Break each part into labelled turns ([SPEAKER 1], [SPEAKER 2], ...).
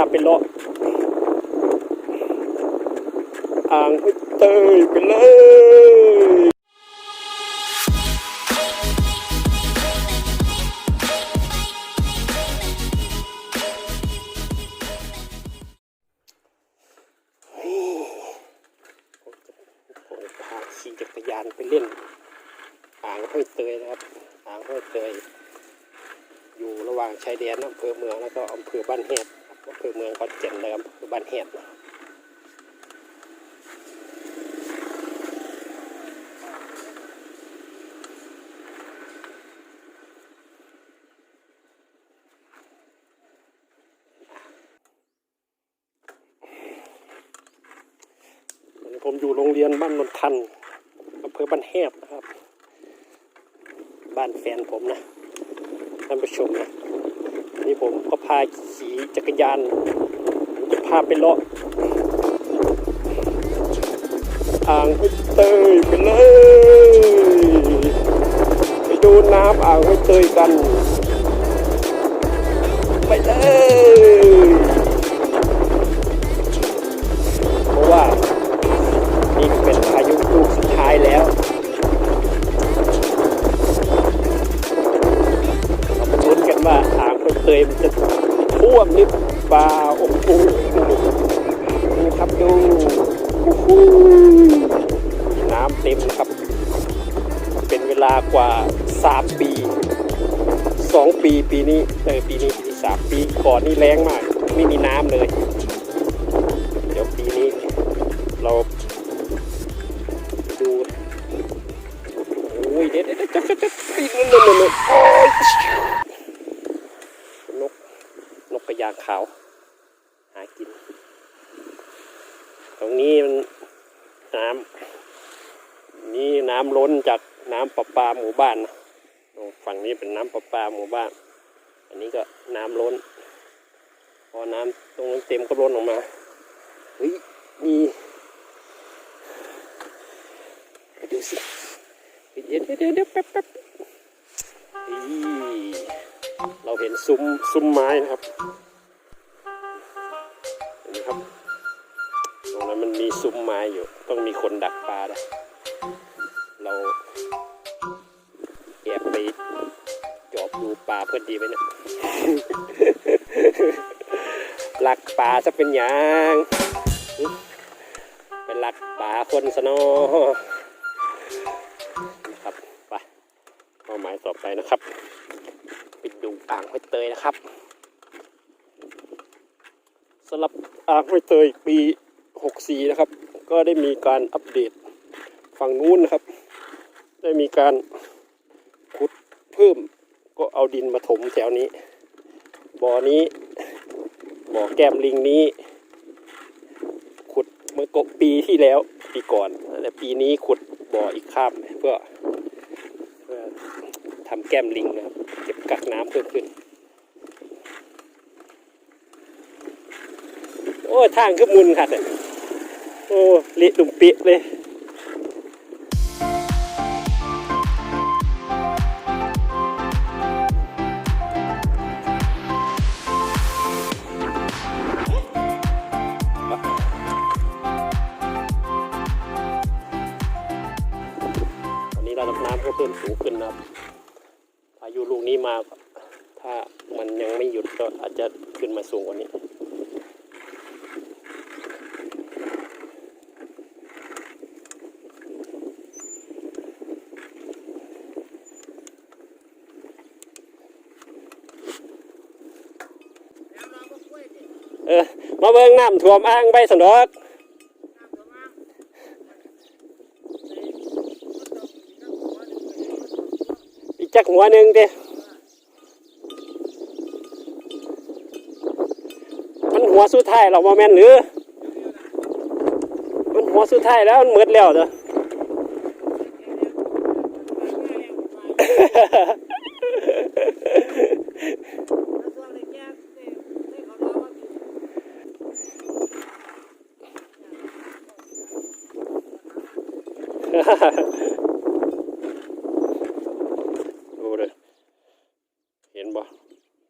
[SPEAKER 1] าไปเลาะอ่างห้วยเตยไปเลยนี่ผมจะผมจะพาขี่จักรยานไปเล่นอ่างห้วยเตยนะครับอ่างห้วยเตยอยู่ระหว่างชายแดนอำเภอเมืองแล้วก็อำเภอบ้านแฮด ครับอเมืองขอนแก่นเลยอำเภอบ้านแฮดตอนผมอยู่โรงเรียนบ้านนนทันอำเภอบ้านแฮดนะครับ บ้านแฟนผมนะท่านผู้ชมนะ นนี่ผมก็พาขี่จักรยานจะพาไปเลาะอ่างห้วยเตยไปเลยไปดูน้ำอ่างห้วยเตยกัน ไปเลยเพราะว่านี่เป็นพายุลูกสุดท้ายแล้ว เตยมันจะท่วมหรือเปล่าโอ้โหนี่ครับดูน้ำเต็มนะครับ เป็นเวลากว่า 3 ปี 2 ปีปีนี้เออปีนี้ปีสามปีก่อนนี่แรงมาก ไม่มีน้ำเลย เดี๋ยวปีนี้เราดูโอ้ยเด็ดเด็ดเด็ดจับจับจับปีนนั่นนั่นนั่นโอ้ยนก นกกระยางขาว หากิน ตรงนี้มันน้ำนี่น้ำล้นจากน้ำประปาหมู่บ้านนะโอ้ฝั่ง นี้เป็นน้ำประปาหมู่บ้าน อันนี้ก็น้ำล้น พอน้ำตรงนั้นเต็มก็ล้นออกมาเฮ้ยมีไปดูสิเดี๋ยวเดี๋ยวเดี๋ยวแป๊บแป๊บเราเห็นซุ้มซุ้มไม้นะครับเห็นไหมครับ ตรงนั้นมันมีซุ้มไม้อยู่ ต้องมีคนดักปลานะ ปลาเพื่อนดีไหมเนี่ยหลักปลาจะเป็นอย่างเป็นหลักปลาคนสนอนะครับไปเป้าหมายต่อไปนะครับไปดูอ่างห้วยเตยนะครับสำหรับอ่างห้วยเตยปี 64 นะครับ ก็ได้มีการอัปเดตฝั่งนู้นนะครับ ได้มีการขุดเพิ่ม ก็เอาดินมาถมแถวนี้ บ่อนี้ บ่อแก้มลิงนี้ ขุดเมื่อกปีที่แล้วปีก่อนแต่ปีนี้ขุดบ่ออีกข้ามเพื่อเพื่อทำแก้มลิงนะครับเก็บกักน้ำเพิ่มขึ้น โอ้ทางขึ้นมุนขัดอะโอ้เละดุมเปียเลย นสูงขึ้นนะครับพายุลูกนี้มา ถ้ามันยังไม่หยุดก็อาจจะขึ้นมาสูงกว่านี้เออมาเบิ่งน้ำท่วมอ่างใบสนดอก จักหัวหนึ่งเด้มันหัวสุดท้ายเราบ่แม่นหรือ มันหัวสุดท้ายแล้วมันหมดแล้วเด้อดูเลยเห็นบ่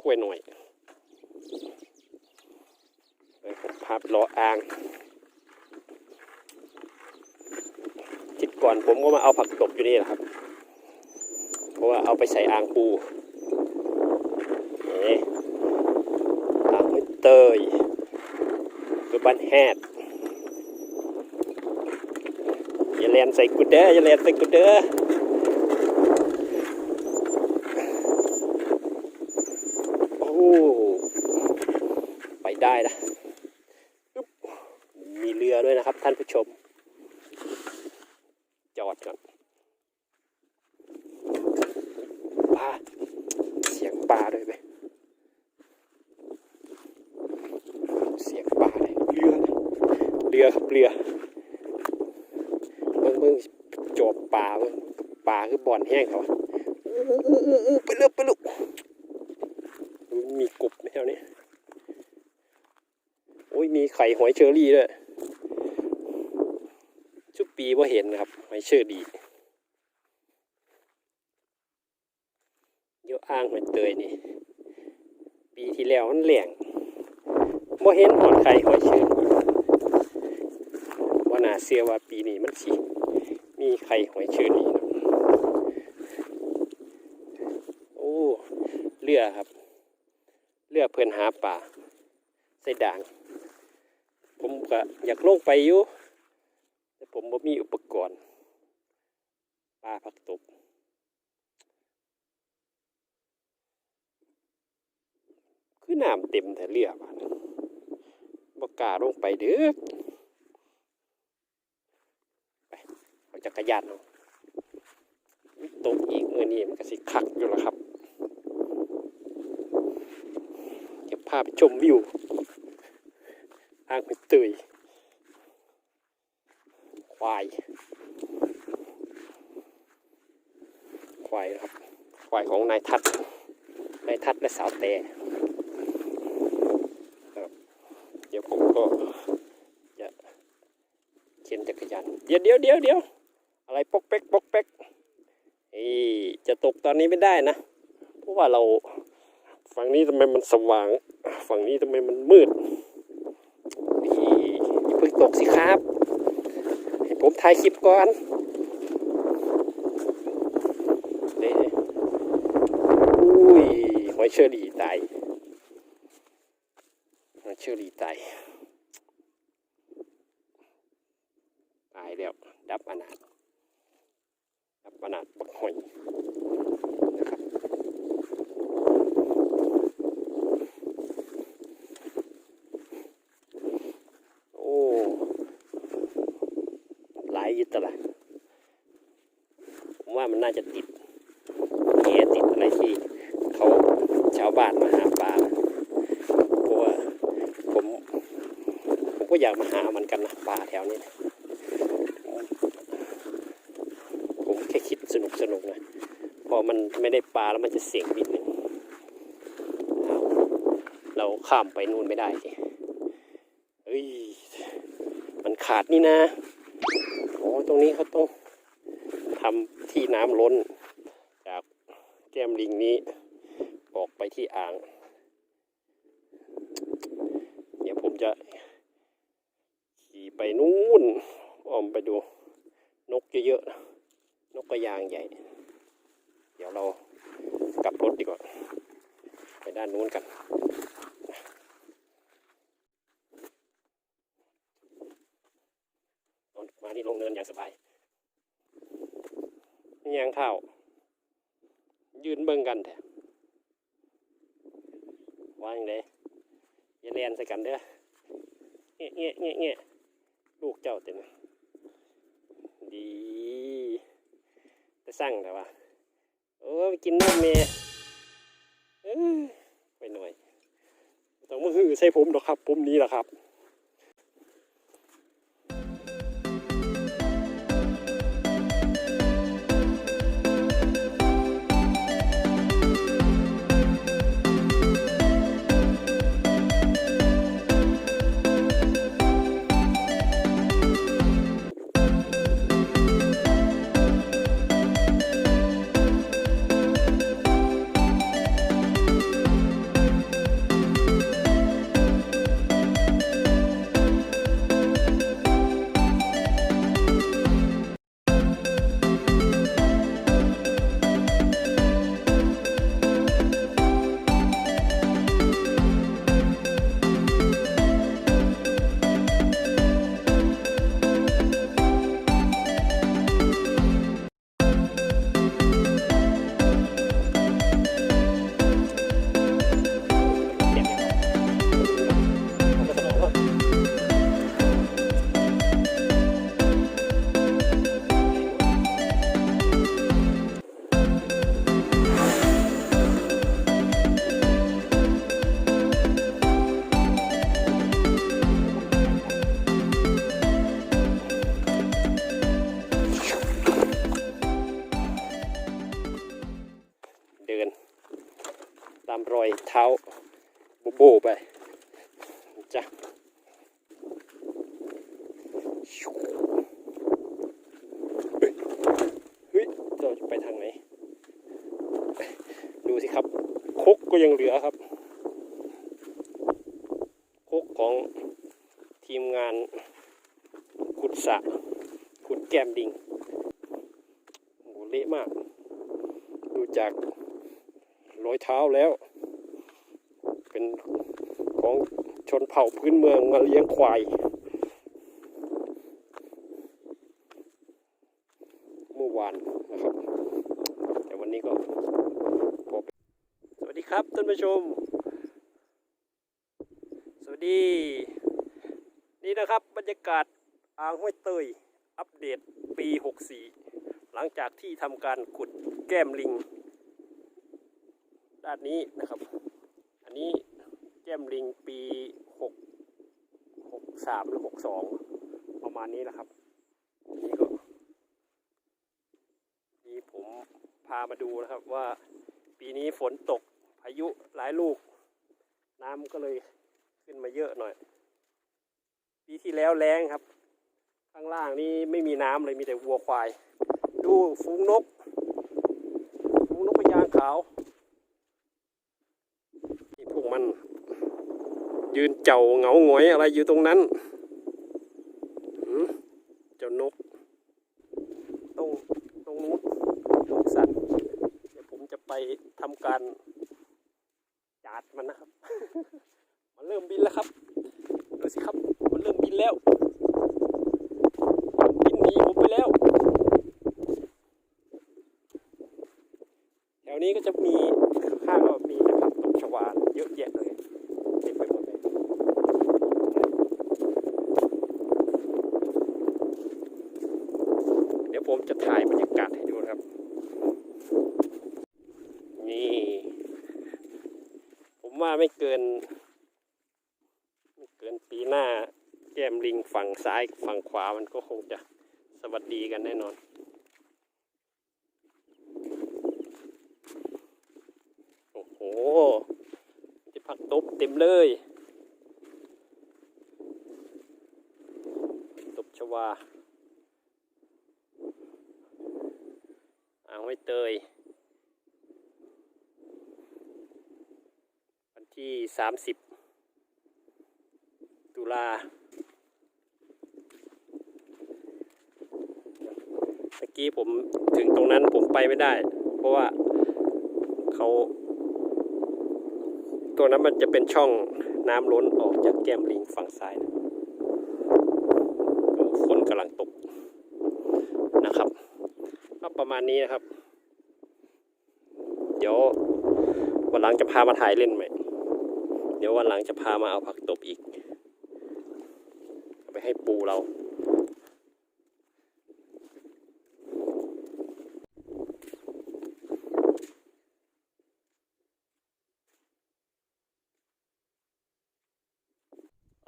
[SPEAKER 1] คุ้ยหน่อยาไปรออ่างทิดก่อนผมก็มาเอาผักตบอยู่นี่แหละครับ เพราะว่าเอาไปใส่อ่างปูนี่อ่างห้วยเตยคือบ้านแฮดอย่าแลนใส่กุดเด้ออย่าแลนใส่กุดเด้อ ไปได้นะอึ๊บมีเรือด้วยนะครับท่านผู้ชม จอดก่อนปลาเสียง ปลาด้วยไหมเสียงปลาเลยเรือเรือครับเรือเบิ่งเบิ่งจอบปลาเบิ่งปลาคือบ่อนแห้งเขาออู้อู้อู้อู้ไปเร็วไปลูกมีกบในแถวนี้โอ้ยมีไข่หอยเชอรี่ด้วยชุกปีว่าเห็นนะครับหอยเชอรี่เดี๋ยว อ้างหอยเตยนี่ ปีที่แล้วมันแหลงบ่เห็นหอดไข่หอยเชอรี่ว่าน่าเชื่อว่าปีนี้มันสิมีไข่หอยเชอรี่นะโอ้เรือครับเรือเพื่อนหาป่าใส่ด่าง ผมก็อยากลงไปอยู่แต่ผมบ่มีอุปกรณ์ปลาผักตบ คือน้ำเต็มแต่เรือบ้านบกาลงไปเด้อไปเอาจักรยานเอาตกอีกมือนี้มันก็สิคักอยู่แล้วครับเดี๋ยวพาไปชมวิวอ่างห้วยเตยควาย ควายครับ ควายของนายทัศนายทัศและสาวแต่ครับเดี๋ ยวผมก็จะเข็นจักรยานเดี๋ยวเดี๋ยวเดี๋ยวเดี๋ยวอะไรปกเป๊กปกเป๊กอ้ยจะตกตอนนี้ไม่ได้นะ เพราะว่าเราฝั่งนี้ทำไมมันสว่าง ฝั่งนี้ทำไมมันมืดพี่อย่าเพิ่งตกสิครับ ให้ผมถ่ายคลิปก่อนเด้อุ้ยหอยเชอรี่ตาย ชอรี่ตตายแล้ว ดับอนาถดับอนาถบักหอยนะครับโอ้หลายยึดตละผมว่ามันน่าจะติดแหติดอะไรที่เขาชาวบ้านมาหาปลานะเพราะว่าผม ผม ก็อยากมาหามันกันนะปลาแถวนี้นะผมแค่คิดสนุกสนุกนะพอมันไม่ได้ปลาแล้วมันจะเสียงนิดนึงเราข้ามไปนู่นไม่ได้สิเฮ้ยมันขาดนี่นะอ๋อตรงนี้เขาต้องทำที่น้ำล้น จากแก้มลิงนี้ ออกไปที่อ่าง เดี๋ยวผมจะ ขี่ไป นู่นอ้อมไปดูนกเยอะๆนกกระยางใหญ่ เดี๋ยวเรากลับรถดีกว่า ไปด้านนู้นกันมานี่ลงเนินอย่างสบายนี่ยังเท่า ยืนเบิ่งกันแท้ว่าอย่างไรอย่าเลียนใส่กันเด้อเงี้ยเงี้ยเงี้ย ลูกเจ้าเต็มดี แต่สั่งแต่ว่าโอ้กินนมเมย์เอ้ยไปหน่อย ต้องมาหือใส่ผมหรอกครับ ผมนี้แหละครับ ไปจ้ะเฮ้ยเฮ้ยเราจะไปทางไหน ดูสิครับ คกก็ยังเหลือครับ คกของทีมงานขุดสระขุดแก้มดิงโหเละมาก ดูจากรอยเท้าแล้ว เป็นของชนเผ่าพื้นเมืองมาเลี้ยงควาย เมื่อวานนะครับ แต่วันนี้ก็พอสวัสดีครับท่านผู้ชม สวัสดี นี่นะครับบรรยากาศอ่างห้วยเตย อัปเดตปี 64 หลังจากที่ทำการขุดแก้มลิง ด้านนี้นะครับ อันนี้ แก้มลิงปีหกหกสามหรือหกสองประมาณนี้แหละครับนี่ก็นี่ผมพามาดูนะครับว่าปีนี้ฝนตกพายุหลายลูก น้ำก็เลยขึ้นมาเยอะหน่อย ปีที่แล้วแรงครับ ข้างล่างนี่ไม่มีน้ำเลยมีแต่วัวควาย ดูฝูงนกฝูงนกพญางขาว นี่พวกมัน ยืนเจ้าเหงาหงอยอะไรอยู่ตรงนั้นเจ้านกตรงตรงนู้นนกสัตว์เดี๋ยวผมจะไปทำการจาดมันนะครับ มันเริ่มบินแล้วครับดูสิครับ มันเริ่มบินแล้วบินหนีผมไปแล้วแถวนี้ก็จะมีข้างก็มีนะครับตกชวาเยอะแยะเลยเต็มไปหมดเลยเดี๋ยวผม จะถ่ายบรรยากาศให้ดูครับ นี่ ผมว่าไม่เกิน ไม่เกินปีหน้า แก้มลิงฝั่งซ้ายฝั่งขวามันก็คงจะสวัสดีกันแน่นอนโอ้โหจะผักตบเต็มเลยตบชวาเอา ไว้เตย วันที่สามสิบตุลาเมื่อกี้ผมถึงตรงนั้นผมไปไม่ได้ เพราะว่าเขาตัวนั้นมันจะเป็นช่องน้ำล้นออกจากแก้มลิงฝั่งซ้ายนะก็ฝนกำลังตกนะครับ ก็ ประมาณนี้นะครับ เดี๋ยววันหลังจะพามาถ่ายเล่นไหมเดี๋ยววันหลังจะพามาเอาผักตบอีกไปให้ปูเรา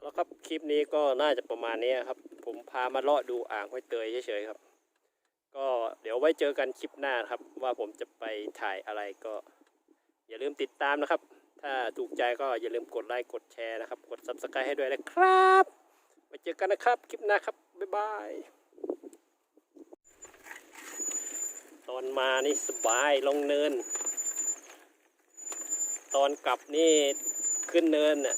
[SPEAKER 1] แล้วครับคลิปนี้ก็น่าจะประมาณนี้ครับ ผมพามาเลาะดูอ่างห้วยเตยเฉยๆครับ ก็เดี๋ยวไว้เจอกันคลิปหน้าครับ ว่าผมจะไปถ่ายอะไรก็ อย่าลืมติดตามนะครับ ถ้าถูกใจก็อย่าลืมกดไลค์กดแชร์นะครับ กด subscribe ให้ด้วยนะครับไว้เจอกันนะครับคลิปหน้าครับบ๊ายบายตอนมานี่สบายลงเนิน ตอนกลับนี่ขึ้นเนินน่ะ